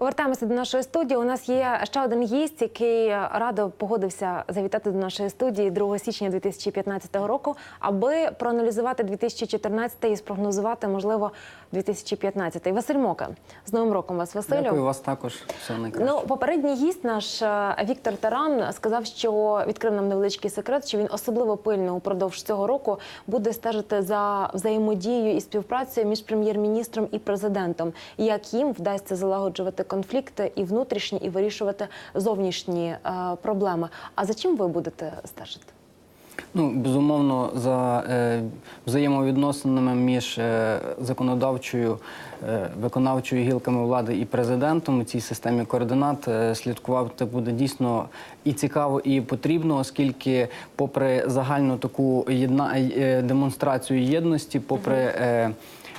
Повертаємося до нашої студії. У нас є ще один гість, який радо погодився завітати до нашої студії 2 січня 2015 року, аби проаналізувати 2014 і спрогнозувати, можливо, 2015. Василь Мока. З Новим роком вас, Василю. Дякую вас також. Все найкраще. Ну, попередній гість наш е, Віктор Таран сказав, що відкрив нам невеличкий секрет, що він особливо пильно упродовж цього року буде стежити за взаємодією і співпрацею між прем'єр-міністром і президентом, як їм вдасться залагоджувати конфлікти і внутрішні, і вирішувати зовнішні е, проблеми. А за чим ви будете стежити? Ну, безумовно, за е, взаємовідносинами між е, законодавчою, е, виконавчою гілками влади і президентом у цій системі координат е, слідкувати буде дійсно і цікаво, і потрібно, оскільки, попри загальну таку єдна, е, демонстрацію єдності, попри е,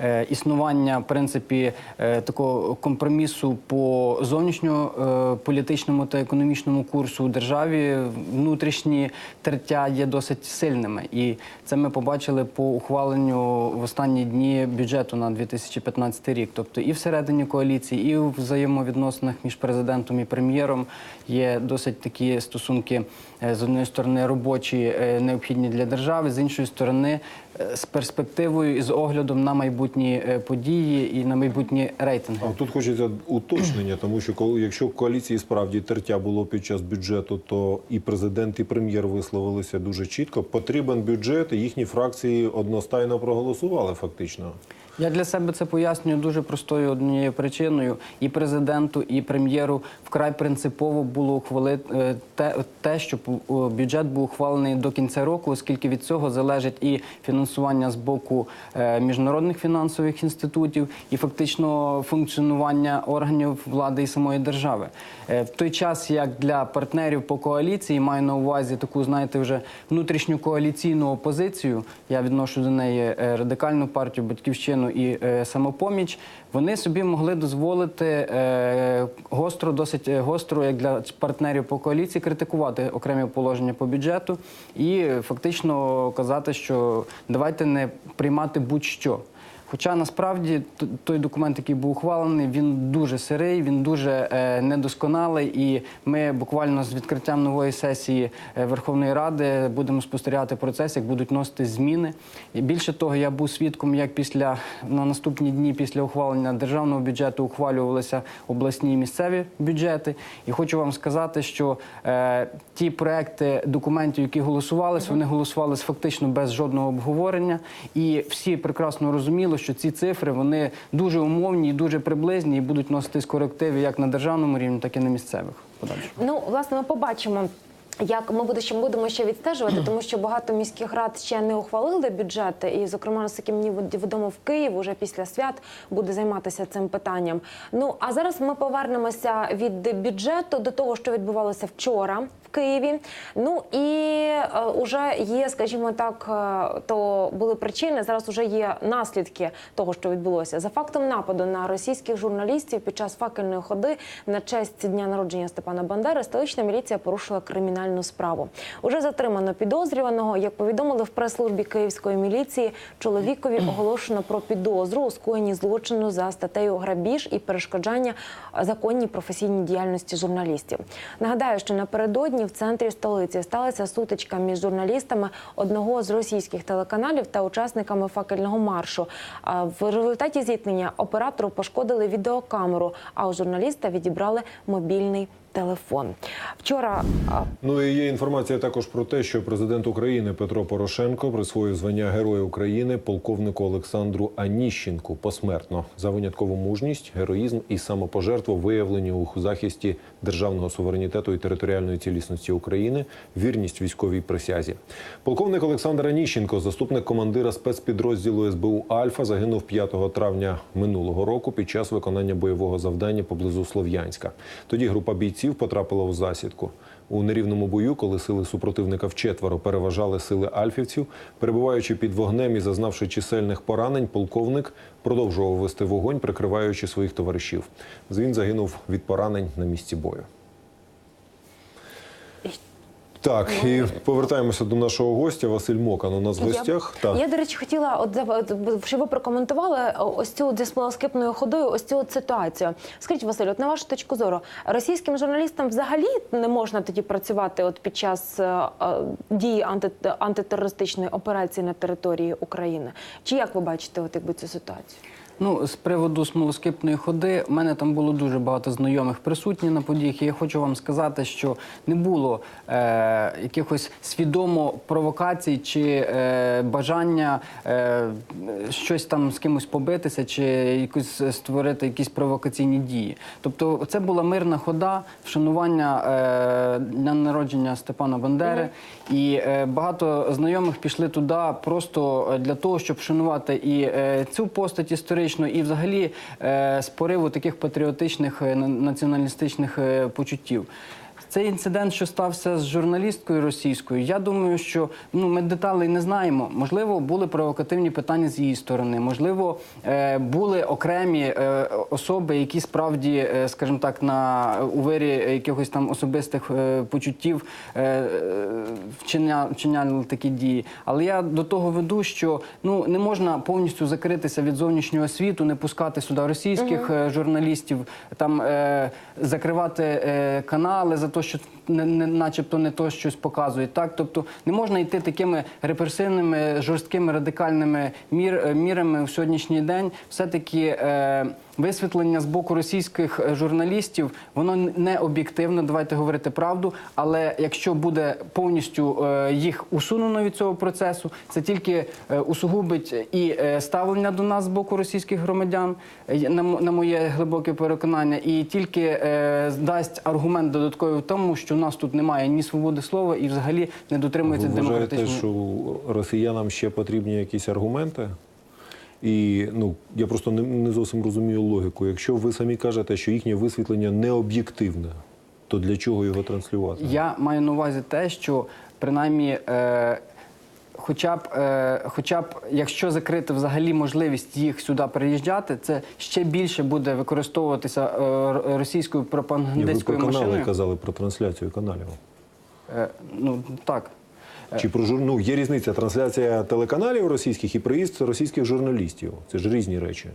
е, існування в принципі е, такого компромісу по зовнішньополітичному та економічному курсу у державі внутрішні тертя є досить сильними, і це ми побачили по ухваленню в останні дні бюджету на 2015 рік. Тобто і всередині коаліції, і у взаємовідносинах між президентом і прем'єром є досить такі стосунки е, з однієї сторони робочі, е, необхідні для держави, з іншої сторони е, з перспективою і з оглядом на майбутні події і на майбутні рейтинги. А тут хочеться уточнення, тому що коли якщо в коаліції справді тертя було під час бюджету, то і президент, і прем'єр висловилися дуже чітко. Потрібен бюджет, і їхні фракції одностайно проголосували фактично. Я для себе це пояснюю дуже простою однією причиною. І президенту, і прем'єру вкрай принципово було ухвалити е, те, те, щоб е, бюджет був ухвалений до кінця року, оскільки від цього залежить і фінансування з боку е, міжнародних фінансових інститутів, і фактично функціонування органів влади і самої держави. В той час, як для партнерів по коаліції, маю на увазі таку, знаєте, вже внутрішню коаліційну опозицію. Я відношу до неї радикальну партію, батьківщину і е, самопоміч. Вони собі могли дозволити е, гостро, досить е, гостро, як для партнерів по коаліції, критикувати окремі положення по бюджету і фактично казати, що давайте не приймати будь-що. Хоча насправді той документ, який був ухвалений, він дуже сирий, він дуже е, недосконалий. І ми буквально з відкриттям нової сесії е, Верховної Ради будемо спостерігати процес, як будуть носити зміни. І більше того, я був свідком, як після на наступні дні після ухвалення державного бюджету ухвалювалися обласні і місцеві бюджети. І хочу вам сказати, що е, ті проекти документів, які голосувалися, вони голосувалися фактично без жодного обговорення, і всі прекрасно розуміли, що ці цифри вони дуже умовні і дуже приблизні, і будуть носитись корективи як на державному рівні, так і на місцевих. Подальше. Ну, власне, ми побачимо. Як ми буде- ще будемо ще відстежувати, тому що багато міських рад ще не ухвалили бюджети, і, зокрема, наскільки мені відомо в Київ уже після свят буде займатися цим питанням. Ну а зараз ми повернемося від бюджету до того, що відбувалося вчора Києві. Ну і е, уже є, скажімо так, е, то були причини. Зараз уже є наслідки того, що відбулося за фактом нападу на російських журналістів під час факельної ходи на честь дня народження Степана Бандери. Столична міліція порушила кримінальну справу. Уже затримано підозрюваного. Як повідомили в прес-службі київської міліції, чоловікові оголошено про підозру у скоєнні злочину за статтею грабіж і перешкоджання законній професійній діяльності журналістів. Нагадаю, що напередодні в центрі столиці сталася сутичка між журналістами одного з російських телеканалів та учасниками факельного маршу. В результаті зіткнення оператору пошкодили відеокамеру, а у журналіста відібрали мобільний телефон. Вчора Ну і є інформація також про те, що президент України Петро Порошенко присвоїв звання Героя України полковнику Олександру Аніщенку посмертно за виняткову мужність, героїзм і самопожертву виявлені у захисті державного суверенітету і територіальної цілісності України, вірність військовій присязі. Полковник Олександр Аніщенко, заступник командира спецпідрозділу СБУ Альфа, загинув 5 травня минулого року під час виконання бойового завдання поблизу Слов'янська. Тоді група бійців потрапила у засідку. У нерівному бою, коли сили супротивника вчетверо переважали сили альфівців, перебуваючи під вогнем і зазнавши чисельних поранень, полковник продовжував вести вогонь, прикриваючи своїх товаришів. Він загинув від поранень на місці бою. Так, і повертаємося до нашого гостя. Василь Мокан у нас в гостях. Я, Так. я, до речі, хотіла, от, щоб ви прокоментували ось цю зі смолоскипною ходою, ось цю от ситуацію. Скажіть, Василь, от на вашу точку зору, російським журналістам взагалі не можна тоді працювати от під час е, е, дії анти, антитерористичної операції на території України? Чи як ви бачите от, якби, цю ситуацію? Ну, з приводу смолоскипної ходи, в мене там було дуже багато знайомих присутні на подіях. І я хочу вам сказати, що не було е, якихось свідомо провокацій чи е, бажання е, щось там з кимось побитися, чи якось створити якісь провокаційні дії. Тобто, це була мирна хода, вшанування е, дня народження Степана Бандери. І е, багато знайомих пішли туди просто е, для того, щоб вшанувати і е, цю постать історичну, і взагалі е, з пориву таких патріотичних е, на- націоналістичних е, почуттів. Цей інцидент, що стався з журналісткою російською, я думаю, що ну ми деталей не знаємо. Можливо, були провокативні питання з її сторони. Можливо, е, були окремі е, особи, які справді, е, скажімо так, на у вирі якихось там особистих почуттів вчиня, вчиняли такі дії. Але я до того веду, що ну не можна повністю закритися від зовнішнього світу, не пускати сюди російських е, журналістів, там закривати канали за те, що не, не, начебто не то щось показують. Так, тобто не можна йти такими репресивними, жорсткими радикальними мір, е, мірами в сьогоднішній день. Все таки. Е, Висвітлення з боку російських е, журналістів воно не об'єктивне. Давайте говорити правду. Але якщо буде повністю е, їх усунено від цього процесу, це тільки е, усугубить і ставлення до нас з боку російських громадян, на, моє глибоке переконання, і тільки дасть аргумент додатковий в тому, що в нас тут немає ні свободи слова і взагалі не дотримується Ви вважаєте, демократичної. що росіянам ще потрібні якісь аргументи? І ну я просто не, не зовсім розумію логіку. Якщо ви самі кажете, що їхнє висвітлення не об'єктивне, то для чого його транслювати? Я маю на увазі те, що принаймні. Е, Хоча б, е, хоча б, якщо закрити взагалі можливість їх сюди переїжджати, це ще більше буде використовуватися е, російською Ні, ви пропагандистською про канали машиною. казали про трансляцію каналів. Е, ну так. Чи про жур... ну, є різниця трансляція телеканалів російських і приїзд російських журналістів. Це ж різні речі.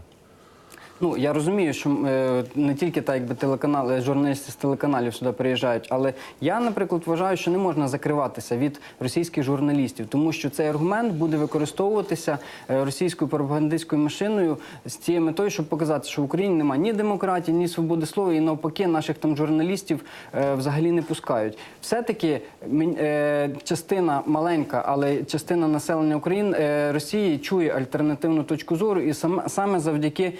Ну я розумію, що е, не тільки так, якби телеканали, журналісти з телеканалів сюди приїжджають, але я, наприклад, вважаю, що не можна закриватися від російських журналістів, тому що цей аргумент буде використовуватися е, російською пропагандистською машиною з цією метою, щоб показати, що в Україні немає ні демократії, ні свободи слова, і навпаки, наших там журналістів е, взагалі не пускають. Все-таки е, частина маленька, але частина населення України е, Росії чує альтернативну точку зору, і саме, саме завдяки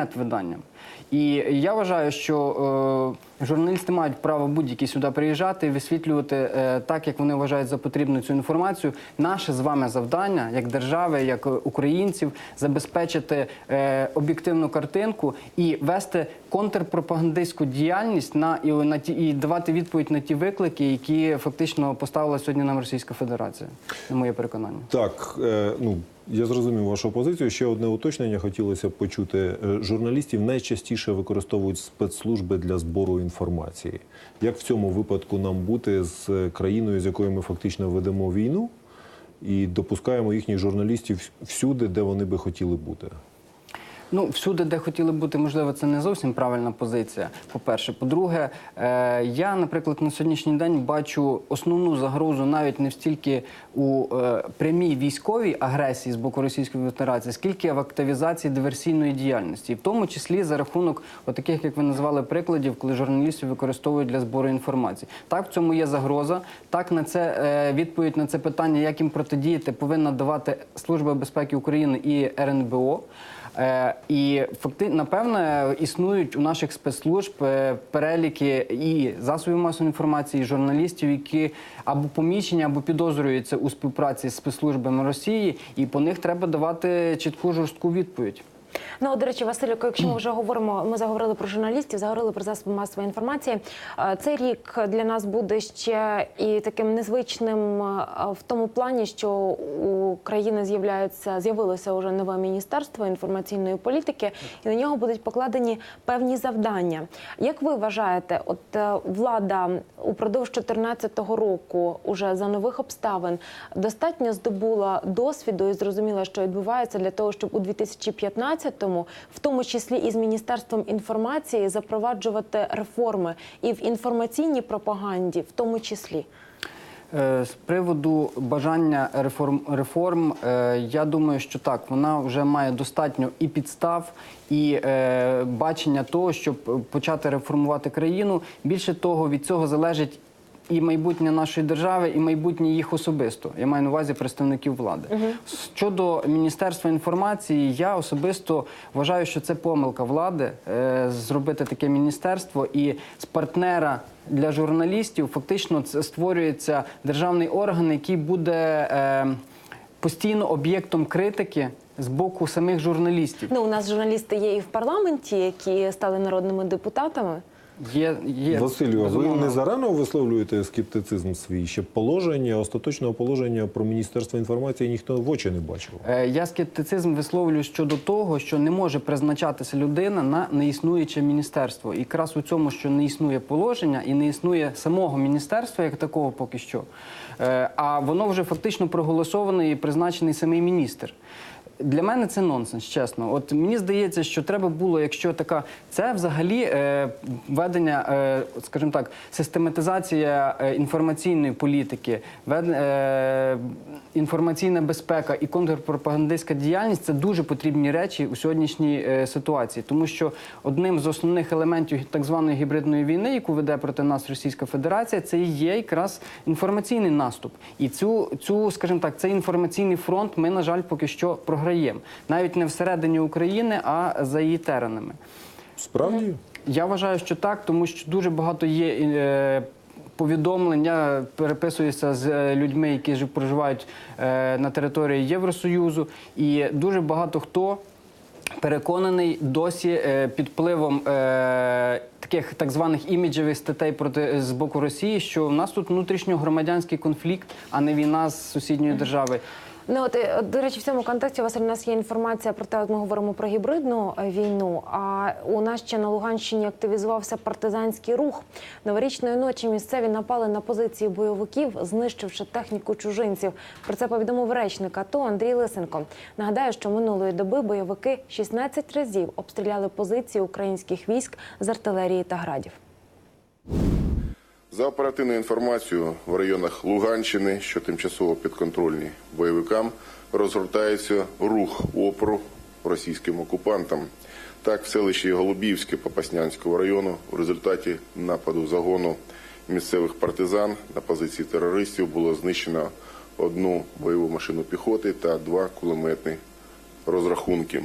інтернет-виданням. І я вважаю, що е, журналісти мають право будь-які сюди приїжджати висвітлювати е, так, як вони вважають за потрібну цю інформацію. Наше з вами завдання, як держави, як е, українців, забезпечити е, об'єктивну картинку і вести контрпропагандистську діяльність на і, на ті і давати відповідь на ті виклики, які фактично поставила сьогодні нам Російська Федерація. На моє переконання. Так, е, ну я зрозумів вашу позицію. Ще одне уточнення хотілося б почути. Е, Журналістів найчастіше використовують спецслужби для збору інформації. Як в цьому випадку нам бути з країною, з якою ми фактично ведемо війну, і допускаємо їхніх журналістів всюди, де вони би хотіли бути? Ну, всюди, де хотіли бути, можливо, це не зовсім правильна позиція. По-перше, по-друге, е, я, наприклад, на сьогоднішній день бачу основну загрозу навіть не стільки у е, прямій військовій агресії з боку Російської Федерації, скільки в активізації диверсійної діяльності, і в тому числі за рахунок отаких, як ви назвали, прикладів, коли журналістів використовують для збору інформації. Так, в цьому є загроза. Так, на це е, відповідь на це питання, як їм протидіяти, повинна давати Служба безпеки України і РНБО. Е, і факти, напевне, існують у наших спецслужб е, переліки і засобів масової інформації, і журналістів, які або помічені, або підозрюються у співпраці з спецслужбами Росії, і по них треба давати чітку жорстку відповідь. Ну, до речі, Василюко, якщо ми вже говоримо, ми заговорили про журналістів, заговорили про засоби масової інформації. Цей рік для нас буде ще і таким незвичним в тому плані, що у країни з'являються з'явилося вже нове міністерство інформаційної політики, і на нього будуть покладені певні завдання. Як ви вважаєте, от е, влада упродовж 2014 року, уже за нових обставин, достатньо здобула досвіду і зрозуміла, що відбувається для того, щоб у 2015-му, в тому числі і з міністерством інформації, запроваджувати реформи і в інформаційній пропаганді, в тому числі. Е, З приводу бажання реформ, реформ, е, я думаю, що так, вона вже має достатньо і підстав, і е, бачення того, щоб почати реформувати країну. Більше того, від цього залежить і майбутнє нашої держави, і майбутнє їх особисто. Я маю на увазі представників влади. Щодо міністерства інформації, я особисто вважаю, що це помилка влади е, зробити таке міністерство і з партнера. Для журналістів фактично це створюється державний орган, який буде е, постійно об'єктом критики з боку самих журналістів. Ну, у нас журналісти є і в парламенті, які стали народними депутатами. Є, є Василю, а ви не зарано висловлюєте скептицизм свій? Ще положення, остаточного положення про Міністерство інформації ніхто в очі не бачив. Е, Я скептицизм висловлюю щодо того, що не може призначатися людина на неіснуюче міністерство. І якраз у цьому, що не існує положення і не існує самого міністерства як такого поки що. Е, А воно вже фактично проголосоване і призначений самий міністр. Для мене це нонсенс, чесно. От мені здається, що треба було, якщо така, це взагалі е, ведення, е, скажімо так, систематизація е, інформаційної політики, вед, е, інформаційна безпека і контрпропагандистська діяльність це дуже потрібні речі у сьогоднішній е, ситуації, тому що одним з основних елементів так званої гібридної війни, яку веде проти нас Російська Федерація, це і є якраз інформаційний наступ. І цю, цю, скажімо так, цей інформаційний фронт ми, на жаль, поки що програємо. Навіть не всередині України, а за її теренами. Справді? Я вважаю, що так, тому що дуже багато є е, повідомлень. Я переписуюся з е, людьми, які проживають е, на території Євросоюзу, і дуже багато хто. Переконаний досі е, під впливом таких так званих іміджевих статей проти з боку Росії, що в нас тут внутрішньогромадянський конфлікт, а не війна з сусідньої держави. Ну от е, до речі, в цьому контексті Василь, у нас є інформація про те, от ми говоримо про гібридну е, війну. А у нас ще на Луганщині активізувався партизанський рух. Новорічної ночі місцеві напали на позиції бойовиків, знищивши техніку чужинців. Про це повідомив речник АТО Андрій Лисенко. Нагадаю, що минулої доби бойовики 16 разів обстріляли позиції українських військ з артилерії та градів. За оперативною інформацією, в районах Луганщини, що тимчасово підконтрольні бойовикам, розгортається рух опору російським окупантам. Так, в селищі Голубівське Попаснянського району в результаті нападу загону місцевих партизан на позиції терористів було знищено одну бойову машину піхоти та два кулеметні розрахунки.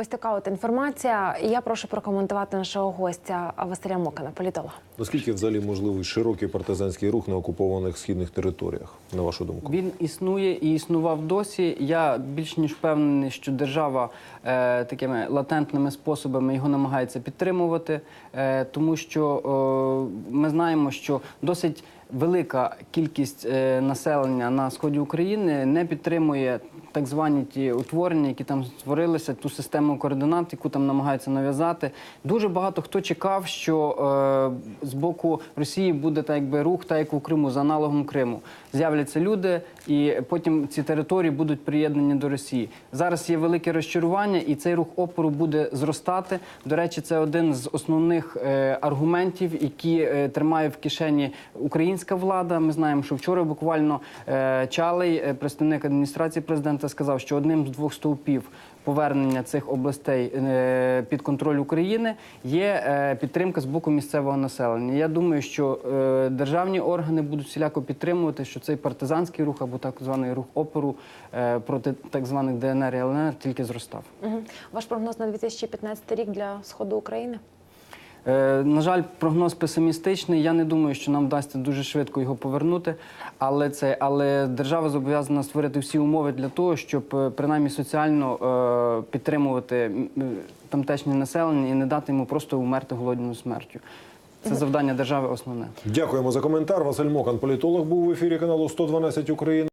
Ось така от інформація. Я прошу прокоментувати нашого гостя Василя Мокана, політолога. Наскільки взагалі можливий широкий партизанський рух на окупованих східних територіях, на вашу думку? Він існує і існував досі. Я більш ніж впевнений, що держава е, такими латентними способами його намагається підтримувати, е, тому що е, ми знаємо, що досить велика кількість е, населення на сході України не підтримує так звані ті утворення, які там створилися, ту систему координат, яку там намагаються нав'язати. Дуже багато хто чекав, що е, з боку Росії буде так якби рух, так як у Криму, за аналогом Криму. З'являться люди, і потім ці території будуть приєднані до Росії. Зараз є велике розчарування, і цей рух опору буде зростати. До речі, це один з основних е, аргументів, які е, тримає в кишені українська влада. Ми знаємо, що вчора буквально е, Чалий, е, представник адміністрації президента, сказав, що одним з двох стовпів повернення цих областей е, під контроль України є підтримка з боку місцевого населення. Я думаю, що державні органи будуть всіляко підтримувати, що цей партизанський рух або так званий рух опору проти так званих ДНР і ЛНР тільки зростав. Угу. Ваш прогноз на 2015 рік для сходу України? Е, на жаль, прогноз песимістичний. Я не думаю, що нам вдасться дуже швидко його повернути. Але це але держава зобов'язана створити всі умови для того, щоб е, принаймні соціально е, підтримувати тамтешнє населення і не дати йому просто умерти голодною смертю. Це завдання держави основне. Дякуємо за коментар. Василь Мокан, політолог, був в ефірі каналу 112 Україна.